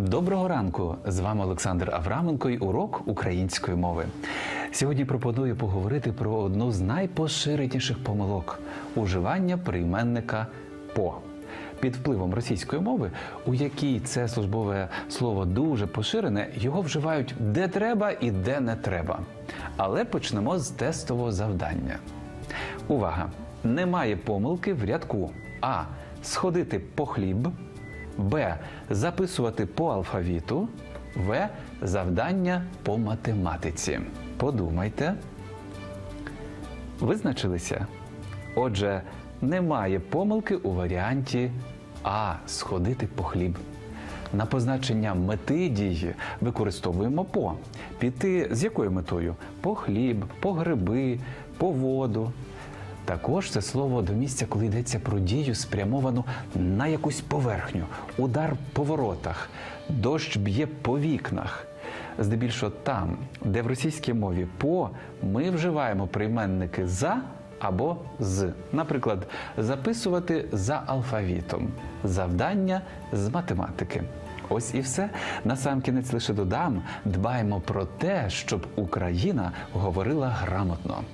Доброго ранку! З вами Олександр Авраменко і урок української мови. Сьогодні пропоную поговорити про одну з найпоширеніших помилок уживання прийменника по. Під впливом російської мови, у якій це службове слово дуже поширене, його вживають де треба і де не треба. Але почнемо з тестового завдання. Увага! Немає помилки в рядку А. Сходити по хліб. Б. Записувати по алфавіту. В. Завдання по математиці. Подумайте. Визначилися? Отже, немає помилки у варіанті А. Сходити по хліб. На позначення мети дії використовуємо по. Піти з якою метою? По хліб, по гриби, по воду. Також це слово до місця, коли йдеться про дію, спрямовану на якусь поверхню, удар по воротах, дощ б'є по вікнах. Здебільшого там, де в російській мові по, ми вживаємо прийменники за або з. Наприклад, записувати за алфавітом, завдання з математики. Ось і все. Насамкінець лише додам: дбаємо про те, щоб Україна говорила грамотно.